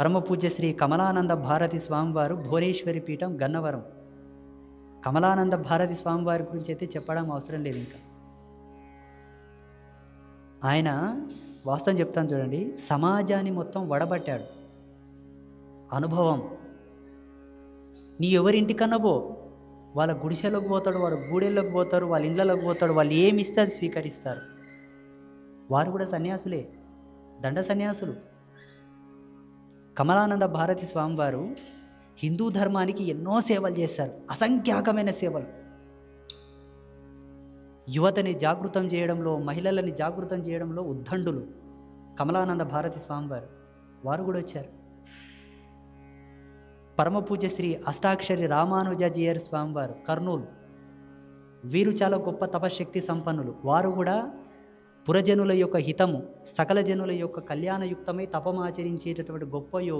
పరమ పూజ్య శ్రీ కమలానంద భారతి స్వామివారు భువనేశ్వరి పీఠం గన్నవరం. కమలానంద భారతి స్వామివారి గురించి అయితే చెప్పడం అవసరం లేదు ఇంకా. ఆయన వాస్తవం చెప్తాను చూడండి సమాజాన్ని మొత్తం వడబట్టాడు. అనుభవం. నీ ఎవరింటికన్నా పో. వాళ్ళ గుడిసెలోకి పోతాడు వాళ్ళ గూడెల్లోకి పోతారు వాళ్ళ ఇళ్ళలోకి పోతాడు వాళ్ళు ఏమి ఇస్తే అది స్వీకరిస్తారు. వారు కూడా సన్యాసులే దండ సన్యాసులు. కమలానంద భారతి స్వామివారు హిందూ ధర్మానికి ఎన్నో సేవలు చేశారు. అసంఖ్యాకమైన సేవలు. యువతని జాగృతం చేయడంలో మహిళలని జాగృతం చేయడంలో ఉద్దండులు కమలానంద భారతి స్వామివారు. వారు కూడా వచ్చారు. పరమపూజ శ్రీ అష్టాక్షరి రామానుజాజియర్ స్వామివారు కర్నూలు. వీరు చాలా గొప్ప తపశక్తి సంపన్నులు. వారు కూడా పురజనుల యొక్క హితము సకల జనుల యొక్క కళ్యాణయుక్తమై తపమాచరించేటటువంటి గొప్ప యో